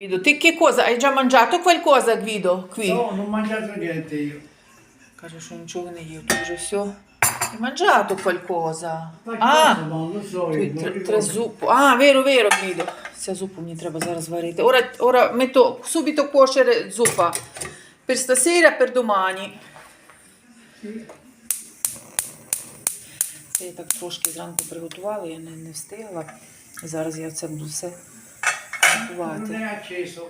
Guido, te che cosa? Hai già mangiato qualcosa, Guido, qui? No, non ho mangiato niente io. Sono giovane io, tu già so. Hai mangiato qualcosa? Qualcosa, Ah, non lo so, tu non tre, tre zuppo. Ah, vero, vero, Guido. Sia zuppo mi treba зараз зварити. Ora, ora metto subito cuocere zuppa per stasera e per domani. Це я так трошки зранку приготувала, я не, не встигла. І зараз я це буду все Non готувати. è acceso.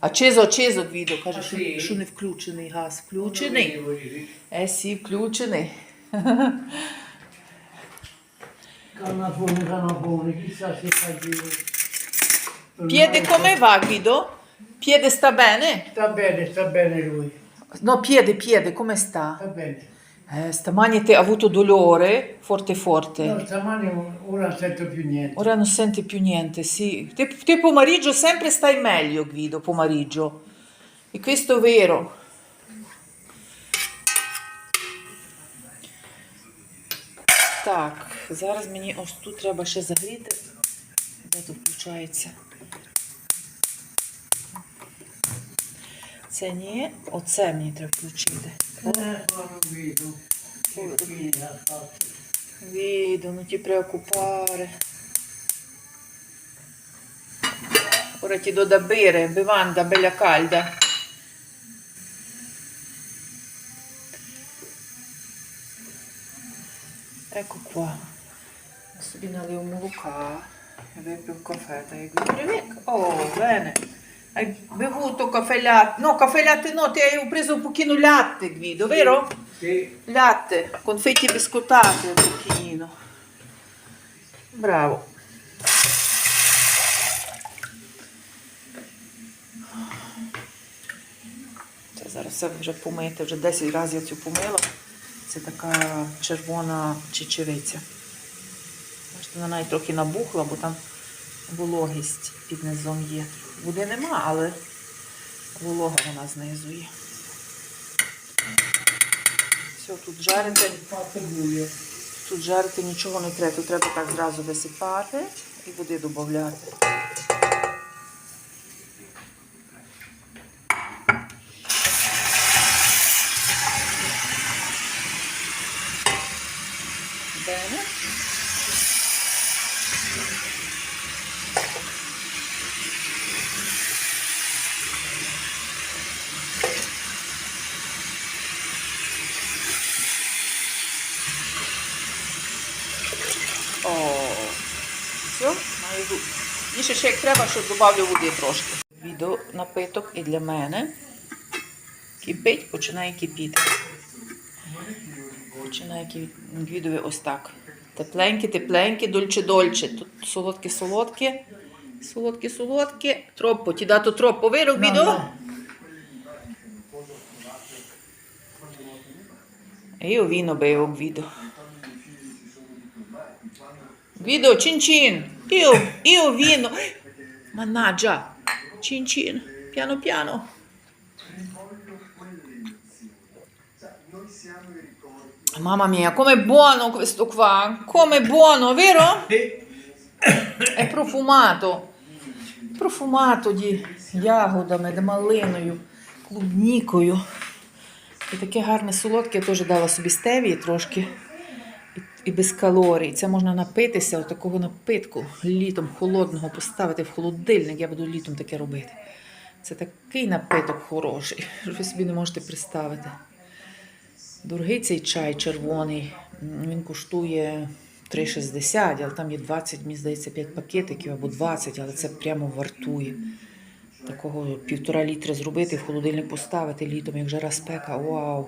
Acceso, acceso, Guido, каже, А що, sì? що не включений газ. Non Включений. vedevo io. Eh sì, включений. Cannapone, cannapone, chissà se fa giro. Piede come va, Guido? Piede sta bene? Sta bene, sta bene lui. No, piede, piede, come sta? Sta bene. Eh, stamani ti ha avuto dolore, forte forte. No, stamani ora non sento più niente. Ora non senti più niente, sì. Te, te pomeriggio sempre stai meglio, Guido, pomeriggio. E questo è vero. Так, зараз мені ось тут треба ще загріти. Де тут включається? Це ні, оце мені треба включити. Eh, non vedo. Che fine ha fatto. Vedo, non ti preoccupare. Ora ti do da bere, bevanda bella calda. Ecco qua. Adesso vi налив молока e vepio un caffè. Dai, Привіт. Oh, bene. Hai bevuto caffè latte? No, caffè latte no, ti hai preso un pochino latte, Guido, vero? Sì. Latte, confetti biscottati un pochino. Bravo. Це зараз все вже помити, вже 10 разів я цю помила. Це така червона чечевиця. Бачите, вона навіть трохи набухла, бо там вологість під низом є. Води нема, але волога вона знизу є. Все, тут жарите. Тут жарити нічого не треба, тут треба так зразу висипати і води додати. Bene. О, все, маю гу- Більше ще як треба, що додавлю води трошки. Відео напиток і для мене. Кипить, починає кипіти. Починає кипіти ось так. Тепленьке, тепленьке, дольче-дольче. Тут солодке-солодке. Солодке-солодке. Тропpo, ti dato troppo, vero Guido? no. E io vino bevo, Guido. Guido, cin Mannaggia. Cin cin. Piano piano. Mamma mia, com'è buono questo qua. Com'è buono, vero? È profumato. Profumato di ягодами, малиною, клубнікою. І таке гарне солодке, я теж дала собі стевії трошки і, без калорій. Це можна напитися от такого напитку літом холодного, поставити в холодильник. Я буду літом таке робити. Це такий напиток хороший, що ви собі не можете представити. Дорогий цей чай червоний. Він коштує 3,60, але там є 20, мені здається, 5 пакетиків або 20, але це прямо вартує. Такого півтора літра зробити, в холодильник поставити літом, як жара спека. Вау!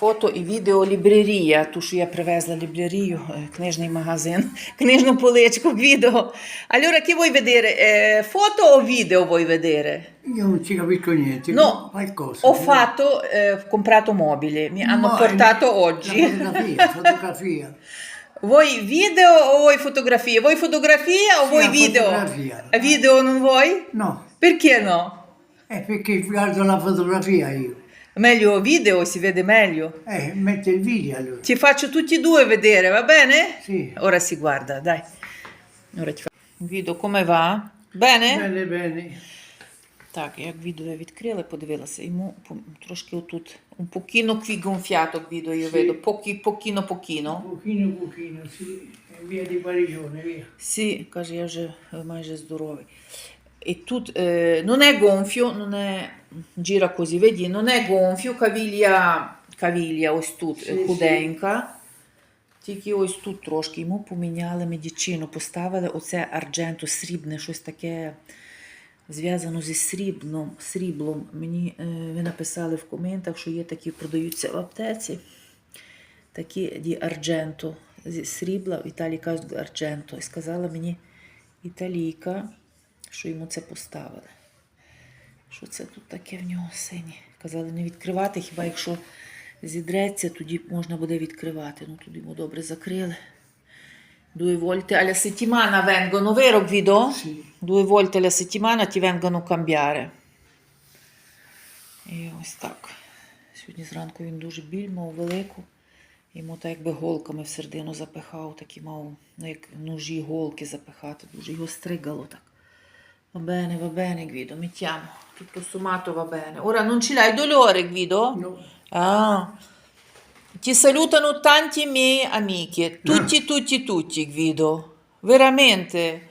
Фото і відео лібрерія, ту, що я привезла лібрерію, е, книжний магазин, книжну поличку, відео. Allora, che vuoi vedere? Eh, foto o video vuoi vedere? Io non ci capisco niente. No, qualcosa. Ho però- fatto, eh, ho comprato mobile, mi hanno Ma- portato la oggi. Fotografia, fotografia. Vuoi video o vuoi fotografie? Vuoi fotografia o Sì, vuoi la video? fotografia. Eh, Video non vuoi? No, Perché no? è perché guardo la fotografia io. Meglio video, si vede meglio. Eh, mette il video allora. Ti faccio tutti e due vedere, va bene? Sì. Ora si guarda, dai. Ora ti faccio. Guido, come va? Bene? Bene, bene. Так, як відео я відкрила, подивилася, йому по- трошки отут, un pochino qui gonfiato, відео я Sì. vedo, pochi, pochino, pochino. Pochino, pochino, sì. È via di guarigione, via. Sì, каже, я вже е, майже здоровий. E тут eh, non è gonfio, non è, gira così, vedi, non è gonfio, caviglia, caviglia ось тут Sì, е, sì. худенька. Тільки ось тут трошки йому поміняли медичину, поставили оце ардженто, срібне, щось таке зв'язано зі срібном, сріблом. Мені е, ви написали в коментах, що є такі, продаються в аптеці. Такі ді ардженто зі срібла, в Італії кажуть ардженто. І сказала мені італійка, що йому це поставили. Що це тут таке в нього синє? Казали не відкривати, хіба якщо зідреться, тоді можна буде відкривати. Ну тут йому добре закрили. Due volte alla settimana vengono, vero Guido? Sì. Due volte alla settimana ti vengono. І ось так. Сьогодні зранку він дуже біль мав велику. Йому так якби голками всередину запихав, такі мав, ну як ножі голки запихати, дуже його стригало так. Va bene, va bene Guido, mettiamo. Tutto sommato va bene. Ora non ce l'hai dolore Guido? No. Ah. Ti salutano tanti miei amici, tutti, tutti, tutti, Guido, veramente.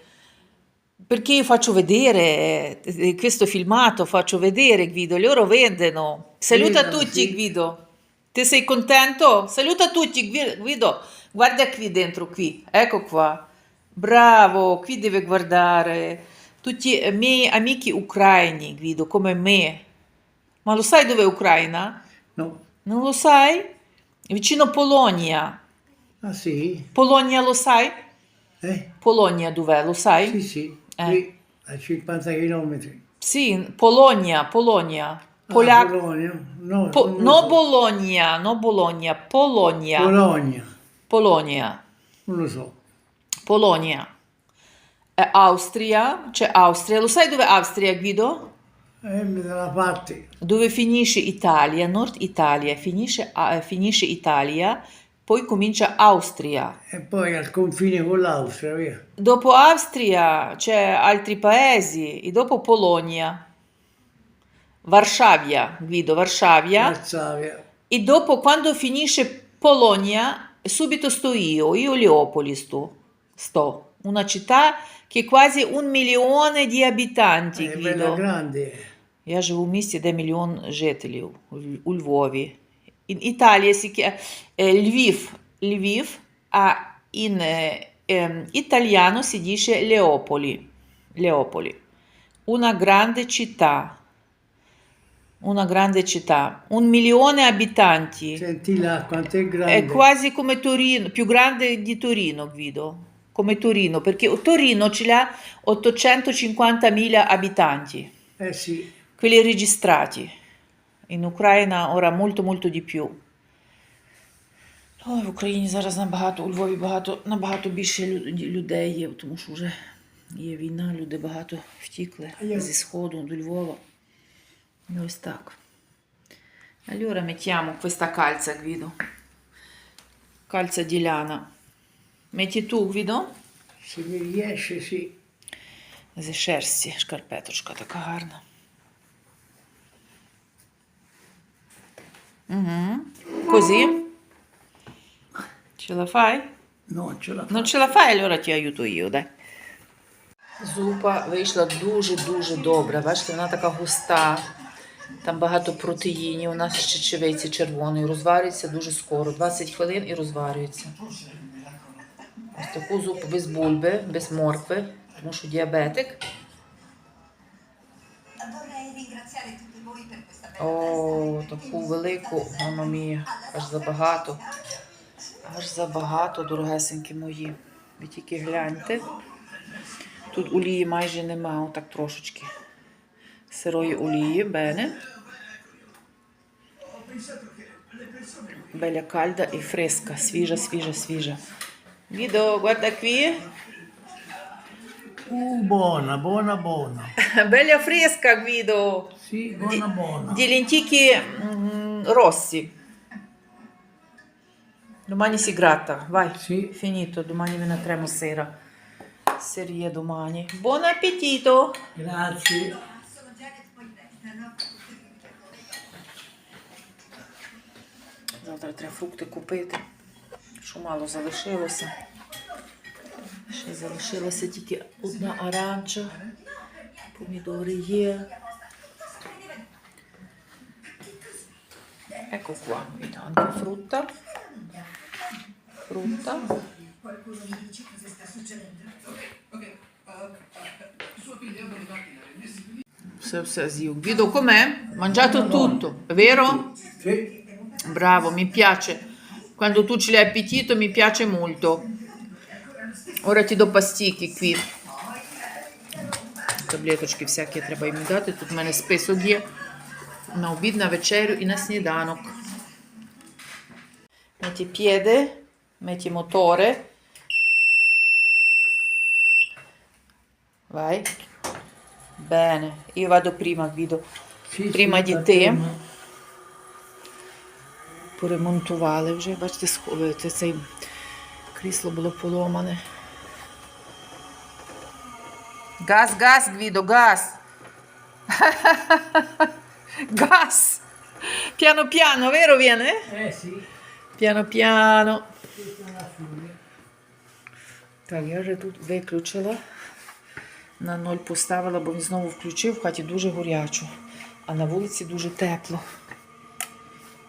Perché io faccio vedere eh, questo filmato, faccio vedere Guido, loro vedono. Saluta Vedono, tutti sì. Guido. Te sei contento? Saluta tutti Gui- Guido, guarda qui dentro, qui, ecco qua. Bravo, qui deve guardare. Tutti i miei amici ucraini, Guido, come me. Ma lo sai dov'è Ucraina? No. Non lo sai? Vicino Polonia. Ah sì? Polonia lo sai? Eh? Polonia dov'è? Lo sai? Sì, sì. Eh. Qui a 50 chilometri. Sì, Polonia, Polonia. Ah, Polacco. Bologna? No, Po- non no so. Bologna, no Bologna, Polonia. Bologna. Polonia. Non lo so. Polonia. Austria, c'è Austria. Lo sai dove è Austria, Guido? Eh, dalla parte. Dove finisce Italia, Nord Italia, finisce, eh, finisce Italia, poi comincia Austria. E poi al confine con l'Austria, via. Dopo Austria c'è altri paesi e dopo Polonia. Varsavia, Guido, Varsavia. Varsavia. E dopo quando finisce Polonia, subito sto io, io Leopoli sto. sto. Una città che ha quasi un milione di abitanti, È bella Guido. grande. Я живу в місті, де мільйон жителів у Львові. In Italia si chiama eh, Lviv, Lviv, а in eh, ehm, italiano si dice Leopoli. Leopoli. Una grande città. Una grande città. Un milione abitanti. Senti là quanto è grande. È quasi come Torino, più grande di Torino, Guido. Come Torino, perché Torino ce l'ha 850.000 abitanti Eh sì. quelli registrati. In Україна ora molto molto di più. Ой, в Україні зараз набагато, у Львові багато, набагато більше лю- людей є, тому що вже є війна, люди багато втікли я- зі Сходу до Львова. І ось так. Allora mettiamo questa calza, Guido. Calza di lana. Metti tu, Guido? Se mi riesce, sì. Зі шерсті, шкарпеточка така гарна. Угу. Così? Ce la fai? Non ce la Non ce la fai, allora ti aiuto io, dai. Зупа вийшла дуже-дуже добра. Бачите, вона така густа. Там багато протеїнів. У нас ще чечевиці червоної. Розварюється дуже скоро. 20 хвилин і розварюється. Ось таку зупу без бульби, без моркви, тому що діабетик. О, таку велику, мама мія, аж забагато. Аж забагато, дорогесенькі мої. Ви тільки гляньте. Тут олії майже нема, отак трошечки. Сирої олії, бене. Беля кальда і фреска. Свіжа, свіжа, свіжа. Guido, guarda qui. Uh, buona, buona, buona. Bella fresca, Guido. Sì, buona, buona. Di lenticchie mm, rossi. Domani si gratta, vai. Sì. Finito, domani ve ne tremo sera. Serie domani. Buon appetito! Grazie. Sono Janet poi Beth, no? Завтра треба фрукти купити. Що мало залишилося. Ще залишилася тільки одна оранжа. Помідори є. Ecco qua, vedo anche frutta. Frutta. Все, все zio. Guido com'è? Mangiato tutto, vero? Sì. Bravo, mi piace. Quando tu ce l'hai appetito mi piace molto. Ora ti do pasticchi qui. Таблеточки всякі треба їм дати. Тут в мене список є. На обід, на вечерю і на сніданок. Metti piede, metti motore. Vai. Bene, io vado prima, Guido. Sì, Prima sì, di va te. Поремонтували вже, бачите, сховує. Це цей крісло було поломане. Газ, газ, Гвідо, газ. газ. Piano piano, vero viene? Eh sì, Piano piano. Так, я вже тут виключила. На ноль поставила, бо він знову включив в хаті дуже горячо, а на вулиці дуже тепло.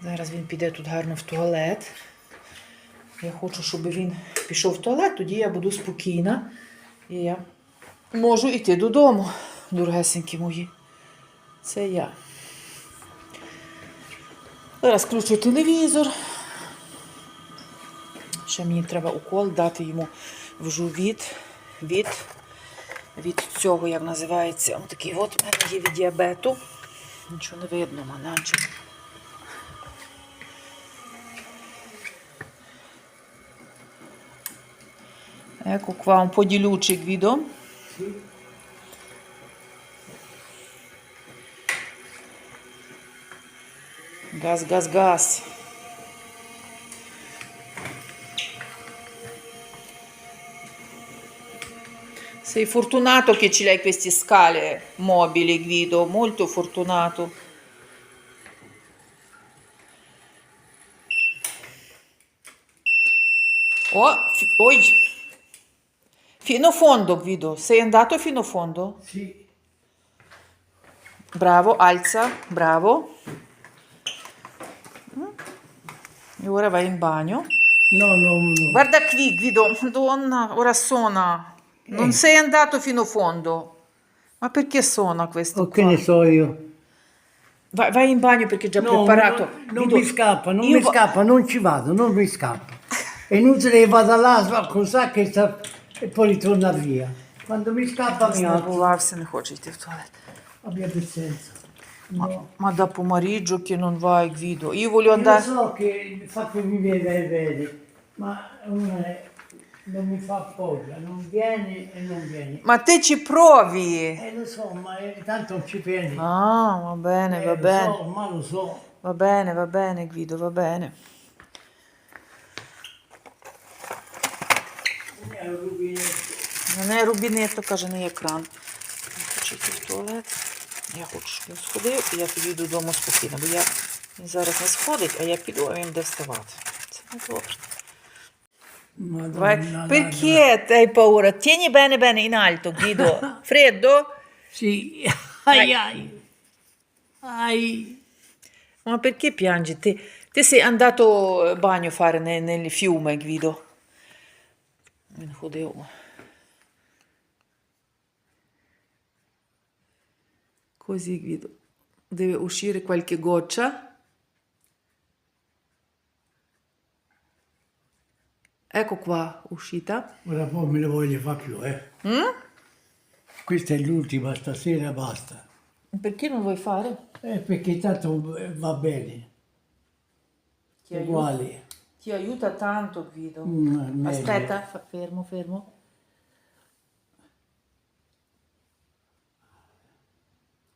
Зараз він піде тут гарно в туалет. Я хочу, щоб він пішов в туалет, тоді я буду спокійна. І я можу йти додому, дорогесенькі мої. Це я. Зараз включу телевізор. Ще мені треба укол дати йому в живіт від, від цього, як називається, он такий от мене є від діабету. Нічого не видно, маначе. Ecco qua un po' di luce Guido. Gas, gas, gas. Sei fortunato che ce l'hai queste scale mobili, Guido, molto fortunato. Oh, oi. Fino fondo, Guido. Sei andato fino a fondo? Sì, Bravo, alza, bravo. E ora vai in bagno. no, no, no. Guarda qui, Guido, madonna, ora suona. Non Eh. sei andato fino a fondo. Ma perché suona questo O che qua? ne so io. Vai, vai in bagno perché è già No, preparato. non, non Guido, mi scappa, non mi vo- scappa, non ci vado, non mi scappa. È inutile che vada là, va cos'ha che sta e poi ritorna via. Quando mi scappa mi alzo. Знервувався, не хоче йти в туалет. Abbia pazienza. No. Ma da pomeriggio che non vai, Guido. Io voglio Io andare... so che fa che mi e vede, ma uno è- non mi fa appoggio, non viene e non viene. Ma te ci provi! Eh lo so, ma eh, tanto non ci viene. Ah, va bene, Eh, va lo bene. so, ma lo so. Va bene, va bene, Guido, va bene. È un rubinetto. Не є рубінетто, каже, не є кран. Хочу в туалет. Я хочу, щоб він сходив, і я тоді додому спокійно. Бо я, він зараз не сходить, а я піду, а він буде вставати. Це не добре. Vai. Perché hai paura? Tieni bene bene in alto, Guido. Freddo? Sì, ai ai. Ai. Ma perché piangi? Te, te sei andato a bagno a fare ne- nel fiume, Guido. Він ходив. Così, Guido. Deve uscire qualche goccia. Ecco qua, uscita. Ora poi me ne voglio fare più, eh. Questa è l'ultima, stasera basta. Perché non vuoi fare? Eh, perché tanto eh, va bene. Ti aiuto. Uguale. Ti aiuta tanto Guido. Mm, meglio. Aspetta, fermo, fermo.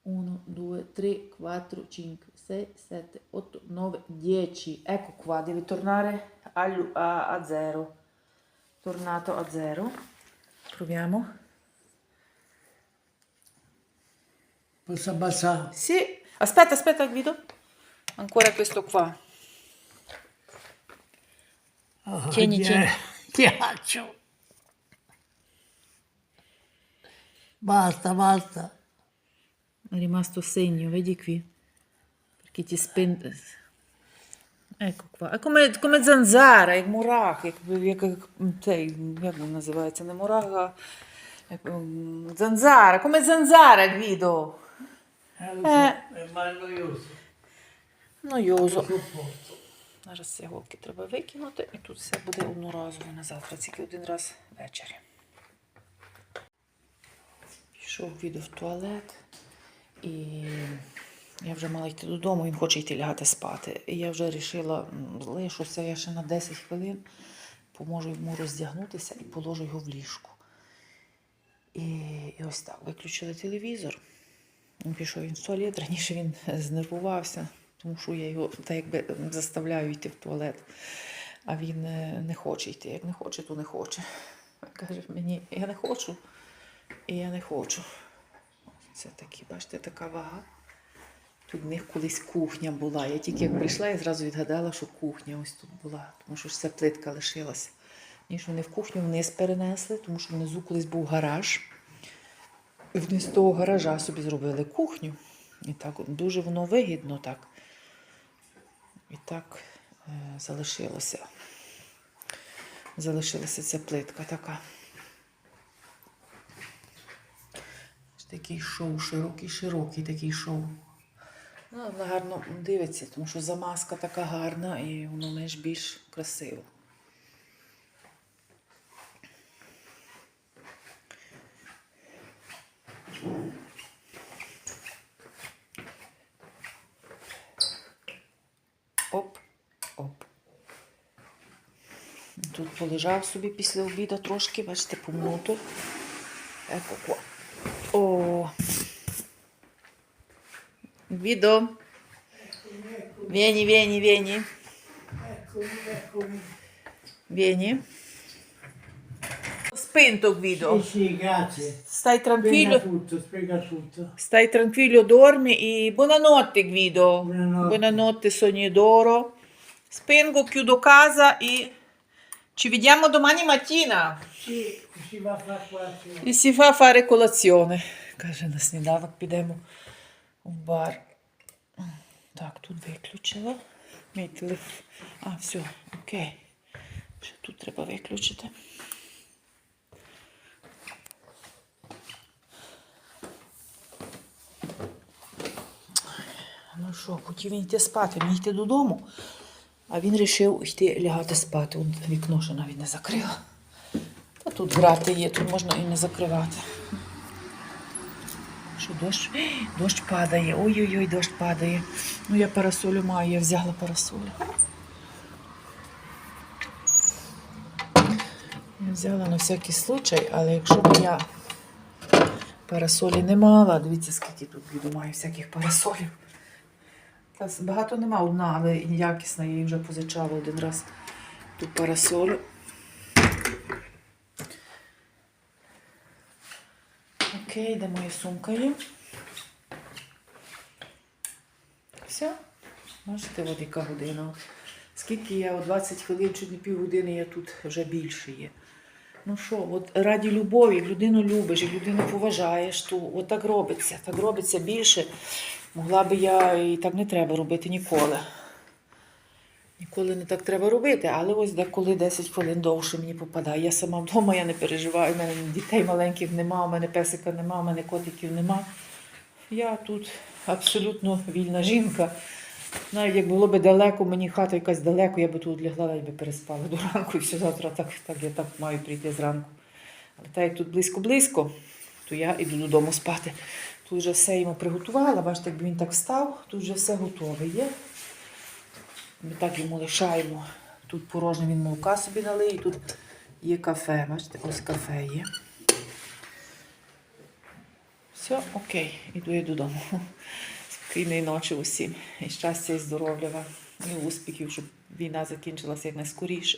Uno, due, tre, quattro, cinque, sei, sette, otto, nove, dieci. Ecco qua, devi tornare agli- a, a zero. Tornato a zero. Proviamo. Posso abbassare? Sì. Aspetta, aspetta Guido. Ancora questo qua. Oh, Tieni, Dio, Ghiaccio. Basta, basta. È rimasto segno, vedi qui. Perché ti spende. Ecco qua. È come, come zanzara, як мурахи. Як, як, цей, як він називається? Не мураха. як, м, Занзара, come zanzara, Guido. Eh, lo so, Eh. È mal noioso. Зараз ці голки треба викинути, і тут все буде одноразово на завтра, тільки один раз ввечері. Пішов відео в туалет, і я вже мала йти додому, він хоче йти лягати спати. І я вже вирішила, лишуся я ще на 10 хвилин, поможу йому роздягнутися і положу його в ліжку. І, і ось так, виключили телевізор. Він пішов він в туалет. Раніше він знервувався, тому що я його так якби заставляю йти в туалет. А він е, не хоче йти. Як не хоче, то не хоче. Каже мені, я не хочу, і я не хочу. Це такі, бачите, така вага. Тут в них колись кухня була. Я тільки як прийшла, я зразу відгадала, що кухня ось тут була, тому що ця плитка лишилася. Ніж вони в кухню вниз перенесли, тому що внизу колись був гараж. І вони з того гаража собі зробили кухню. І так дуже воно вигідно так. І так е, залишилося. Залишилася ця плитка така. Такий шоу, широкий, широкий такий шоу. Ну, вона гарно дивиться, тому що замазка така гарна і воно менш більш красиво. Полежав собі після обіду трошки, бачите, помнуто. Ecco. О. Відо. Vieni, vieni, vieni. Eccomi, eccomi. Vieni. Spento Guido. Sì, sì, grazie. Stai Spiega tranquillo. tutto, spiega tutto. Stai tranquillo, dormi e buonanotte Guido. Buonanotte. Buonanotte sogni d'oro. Spengo, chiudo casa e ci vediamo domani mattina. Sì, si va a fare colazione. І si fa fare colazione. Каже, на сніданок підемо в бар. Так, тут виключила. Мій телефон. А, все, окей. Ще тут треба виключити. Ну що, хотів він йти спати, мені йти додому. А він вирішив йти лягати спати. От вікно ще навіть не закрила. Та тут грати є, тут можна і не закривати. Що дощ? Дощ падає. Ой-ой-ой, дощ падає. Ну я парасолю маю, я взяла парасолю. Я взяла на всякий случай, але якщо б я парасолі не мала, дивіться, скільки тут маю всяких парасолів. Та багато нема одна, але якісна, я її вже позичала один раз ту парасолю. Окей, де моя сумка? Все. Бачите, от яка година. Скільки я, о 20 хвилин, чи не півгодини, я тут вже більше є. Ну що, от раді любові, людину любиш, як людину поважаєш, то от так робиться. Так робиться більше. Могла би я і так не треба робити ніколи. Ніколи не так треба робити, але ось деколи 10 хвилин довше мені попадає. Я сама вдома, я не переживаю, у мене дітей маленьких нема, у мене песика нема, у мене котиків нема. Я тут абсолютно вільна жінка. Навіть як було б далеко, мені хата якась далеко, я би тут лягла і би переспала до ранку і все завтра так, так я так маю прийти зранку. Але так як тут близько-близько, то я йду додому спати. Тут вже все йому приготувала, бачите, якби він так встав, тут вже все готове є. Ми так йому лишаємо тут порожнє він молока собі налив, і тут є кафе. Бачите, ось кафе є. Все, окей, іду я додому. Спокійної ночі усім. І щастя, і здоров'я вам, і успіхів, щоб війна закінчилася якнайскоріше.